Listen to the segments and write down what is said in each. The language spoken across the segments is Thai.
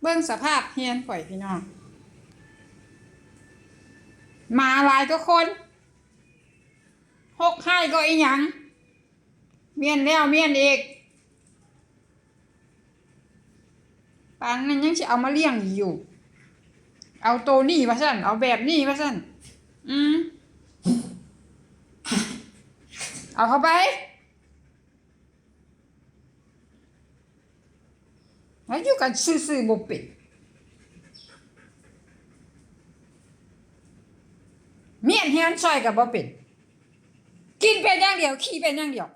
เบิ่งสภาพเฮียนข่อยพี่น้อง มาหลายก็คนหกให้ก็อีหยัง เมียนแล้วเมียนอีกปานนั้นยังจะเอามาเลี้ยงอยู่ เอาโตนี่มาสั่น เอาแบบนี่มาสั่น อืม เอาเข้าไป แล้วอยู่กันซื่อๆบ่เป็ดเมียนเฮียนซอยกับบ่เป็ดกินเป็นอย่างเดียวขี้เป็นอย่างเดียว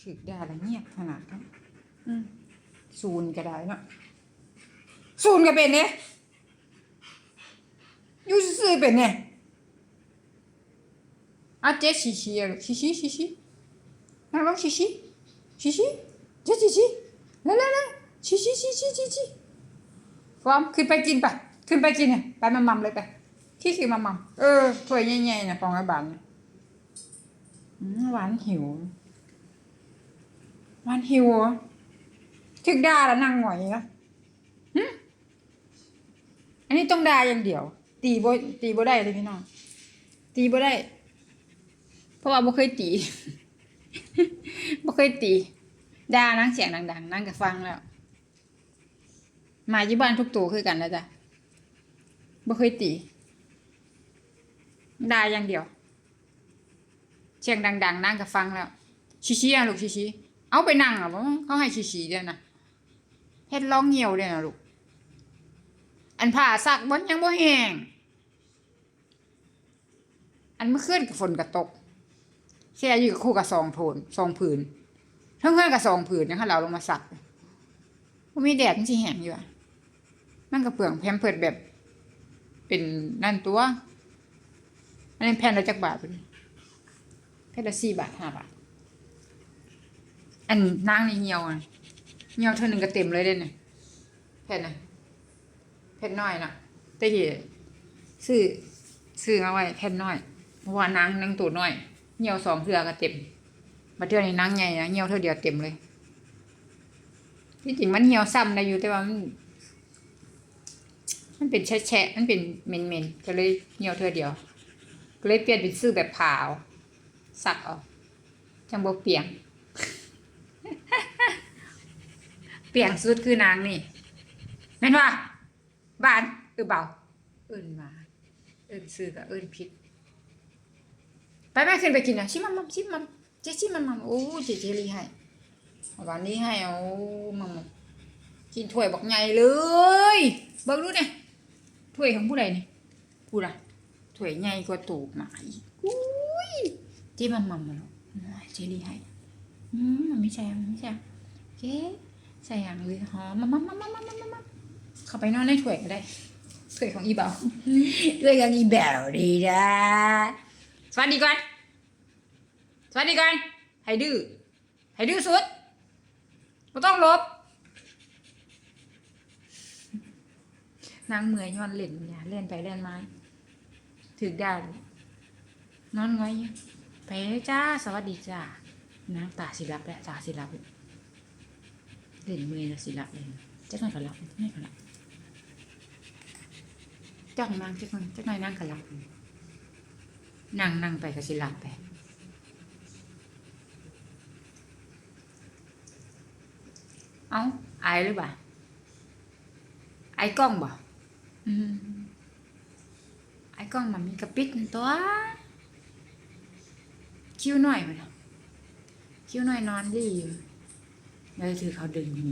ถึกได้ละเงียบขนาดนั้นอืมศูนย์ก็ได้เนาะศูนย์ก็เป็นเนี่ยอยู่ซื่อๆเป็นเนี่ยอาเจ๊ชิชิอะลูกชิชิชิชินั่งลงชิชิชิชิเจ๊ชิชิ แล้วแล้วแล้วชี้ชี้ชี้ชี้ชี้ชี้ฟอร์มขึ้นไปกินไปขึ้นไปกินเนี่ยไปมามัมเลยไปขี้คือมามัมเออถ้วยใหญ่ๆนะฟองไอ้บานเนี่ยหวานหิวหวานหิวถึกด่าแล้วนั่งหงอยนะหึอันนี้ต้องด่าอย่างเดียว ตีโบตีโบได้เลยพี่น้องตีบ่ได้ เพราะว่าบ่เคยตีบ่เคยตี ด่านั่งเสียงดังๆนั่งกับฟังแล้วมาอยู่บ้านทุกตัวคือกันนะจ๊ะบ่เคยตีด่าอย่างเดียว เสียงดัง ๆ นั่งกับฟังแล้วชิชิอะลูกชิชิเอาไปนั่งอะเขาให้ชิชิเด้อนะเฮ็ดร้องเหี่ยวเด้อนะลูกอันผ่าสักบนยังบ่แห้งอันเมื่อคืนกับฝนก็ตกแค่อยู่กับคู่กับสองโทนสองผืน เพื่อนเพื่อนกับสองผืนนะคะเราลงมาสักมันมีแดดมันสิแห้งอยู่อะมันก็เปลืองแพมเพิดแบบ เป็นนั่นตัว อันนี้แผ่นละจักบาทเป็นแผ่นละสี่บาทห้าบาท อันนางนี่เหี่ยวอะเหี่ยวเท่านึงก็เต็มเลยเด้เนี่ยแผ่นน่ะแผ่นน้อยน่ะแต่เหี้ยซื้อซื้อมาไว้แผ่นน้อยเพราะว่านางนางตัวน้อยเหี่ยวสองเทือก็เต็ม มาเที่ยวในนังใหญ่นะเหี่ยวเท่าเดียวเต็มเลย ที่จริงมันเหี่ยวซ้ำได้อยู่แต่ว่ามันมันเป็นแฉะมันเป็นเม็นๆก็เลยเหี่ยวเท่าเดียว ก็เลยเปลี่ยนเป็นซื้อแบบผ่าเอาสักเอาจังบ่เปียง เปียงสุดคือนางนี่แม่นว่าบ้านเออเบาเอิ้นมาเอิ้นซื้อกับเอิ้นผิดไปแม่ขึ้นไปกินนะชิมัมมัมชิมมเจ๊ชิมั มมัมโอ้เจ๊เจรีให้เอาวันนี้ให้เอามัมมัมกินถ้วยบักใหญ่เลยเบิ่งดูเนี่ยถ้วยของผู้ใดนี่ผู้ใดถ้วยใหญ่กว่าตูบหมาอีกอุ้ยเจ๊มัมมัมมาแล้วเจรีให้อืมมันไม่ใช่มันไม่ใช่เจ๊ใส่อย่างเลยหอมมัมมัมมัมมัมมัมมัมมัมเข้าไปนอนในถ้วยก็ได้ถ้วยของอีเบาถ้วยของอีเบาดีนะสวัสดีก่อน สวัสดีก่อนให้ดื้อให้ดื้อสุดไม่ต้องลบนางเมื่อยย้อนเล่นอย่าเล่นไปเล่นมาถึกได้เลยนอนง้อยไปจ้าสวัสดีจ้านางตาสิรับแล้วตาสิรับเล่นเมื่อยแล้วสิรับเลยจักหน่อยก็รับจักหน่อยก็รับจ้องนางจักหน่อยจักหน่อยนางก็รับนั่งนั่งไปก็สิหลับไป เอาอายหรือเปล่าไอ้กล้องบ่อืมไอ้กล้องมันมีกระปิดนั่นตัว คิ้วหน่อยมันคิ้วหน่อยนอนดีอยู่เลยถือเขาดึงหู